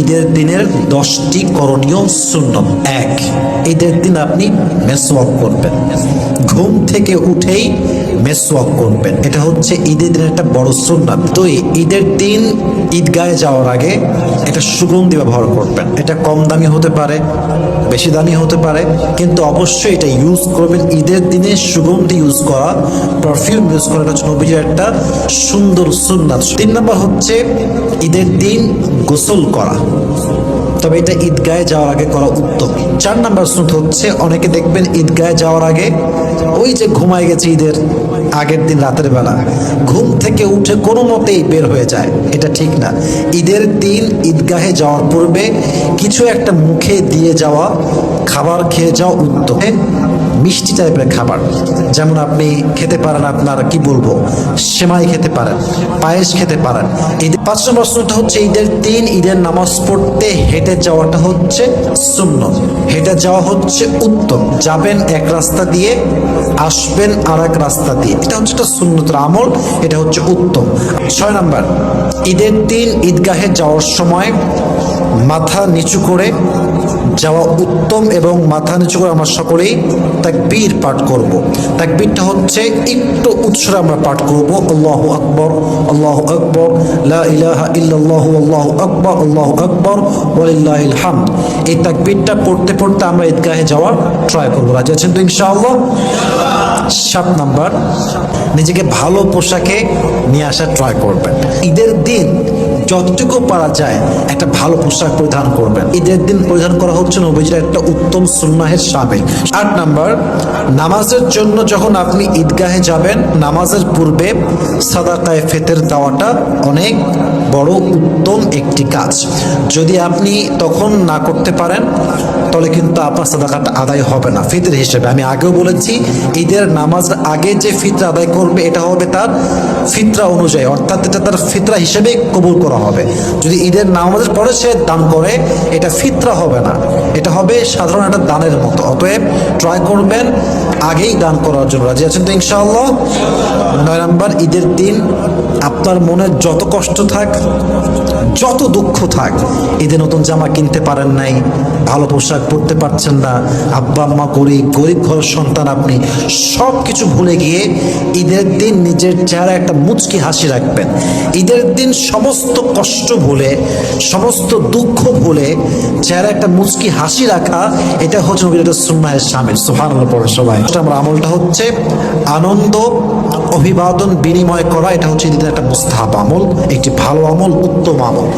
ঈদের দিনের দশটি করণীয় শূন্য এক, ঈদের দিন আপনি মেসওয়াক করবেন। ঘুম থেকে উঠেই মেসওয়াক করবেন। এটা হচ্ছে ঈদের দিনের একটা বড় সুন্নাত। তো ঈদের দিন ঈদগাহে যাওয়ার আগে এটা সুগন্ধি ব্যবহার করবেন। এটা কম দামি হতে পারে, বেশি দামি হতে পারে, কিন্তু অবশ্যই এটা ইউজ করবেন। ঈদের দিনে সুগন্ধি ইউজ করা পারফিউম ইউজ করা নবীজির একটা সুন্দর সুন্নাত। তিন নম্বর হচ্ছে ঈদের দিন গোসল করা। তবে এটা ঈদগাহে যাওয়ার আগে করা উত্তম। চার নাম্বার সুন্নত হচ্ছে, অনেকে দেখবেন ঈদগাহে যাওয়ার আগে ওই যে ঘুমায় গেছে ঈদের আগের দিন রাতের বেলা। ঘুম থেকে উঠে কোনো মতেই বের হয়ে যায়। এটা ঠিক না। ঈদের দিন ঈদগাহে যাওয়ার পূর্বে কিছু একটা মুখে দিয়ে যাওয়া, খাবার খেয়ে যাওয়া উত্তম। মিষ্টি টাইপের খাবার। যেমন আপনি খেতে পারেন আপনার, কি বলব, সেমাই খেতে পারেন, পায়েস খেতে পারেন। ঈদের পাঁচ নম্বর সুন্নত হচ্ছে ঈদের দিন ঈদের নামাজ পড়তে হেঁটে যাওয়াটা হচ্ছে শূন্য হেঁটে যাওয়া হচ্ছে উত্তম। যাবেন এক রাস্তা দিয়ে, আসবেন আর এক রাস্তা দিয়ে। এটা হচ্ছে একটা সুন্নতের আমল, এটা হচ্ছে উত্তম। ছয় নাম্বার, ঈদের দিন ঈদগাহে যাওয়ার সময় মাথা নিচু করে যাওয়া উত্তম এবং মাথা নিচু করে আমরা সকলেই তাকবীর পাঠ করব। তাকবীরটা হচ্ছে একটু উৎসরে আমরা পাঠ করব। আল্লাহু আকবর আল্লাহু আকবর ইলাহা ইল্লাল্লাহু, আল্লাহু আকবর আল্লাহু আকবর, ওয়ালিল্লাহিল হামদ। এই তাকবীরটা পড়তে পড়তে আমরা ঈদগাহে যাওয়ার ট্রাই করব। রাজি আছেন তো ইনশাআল্লাহ? সাত নাম্বার, নিজেকে ভালো পোশাকে নিয়ে আসার ট্রাই করবেন। ঈদের দিন যতটুকু পারা যায় একটা ভালো পোশাক পরিধান করবেন। ঈদের দিন পরিধান করা হচ্ছে নবীজির একটা উত্তম সুন্নাহের সাবেক। আট নাম্বার, নামাজের জন্য যখন আপনি ঈদগাহে যাবেন, নামাজের পূর্বে সাদাকায় ফেতের দেওয়াটা অনেক বড় উত্তম একটি কাজ। যদি আপনি তখন না করতে পারেন, তাহলে কিন্তু আপনার সাদাকাটা আদায় হবে না, ফিতর হিসেবে। আমি আগেও বলেছি, ঈদের নামাজ আগে যে ফিতরা আদায় করবে, এটা হবে তার ফিতরা অনুযায়ী, অর্থাৎ এটা তার ফিতরা হিসেবে কবুল করা হবে। যদি ঈদের নামাজের পরে সে দান করে, এটা ফিতরা হবে না। এটা হবে সাধারণ একটা দানের মতো। অতএব ট্রাই করবেন, আগেই দান করার জন্য। রাজি আছেন তো ইনশাআল্লাহ? নয় নাম্বার, ঈদের দিন আপনার মনে যত কষ্ট থাক, যত দুঃখ থাক, ঈদে নতুন জামা কিনতে পারেন নাই। ভালো পোশাক পরতে পারছেন না। আব্বা, আম্মা, গরিব গরিব ঘরের সন্তান আপনি। সব কিছু ভুলে গিয়ে ঈদের দিন নিজের চেহারা একটা মুচকি হাসি রাখবেন। ঈদের দিন সমস্ত কষ্ট ভুলে, সমস্ত দুঃখ ভুলে চেহারা একটা মুচকি হাসি রাখা, এটা হচ্ছে নবীর সুন্নাহের সামিল সোহান সবাই। আমার আমলটা হচ্ছে আনন্দ, অভিবাদন, বিনিময় করা, এটা হচ্ছে ঈদের একটা মুস্তাহাব আমল, একটি ভালো আমল, উত্তম আমল।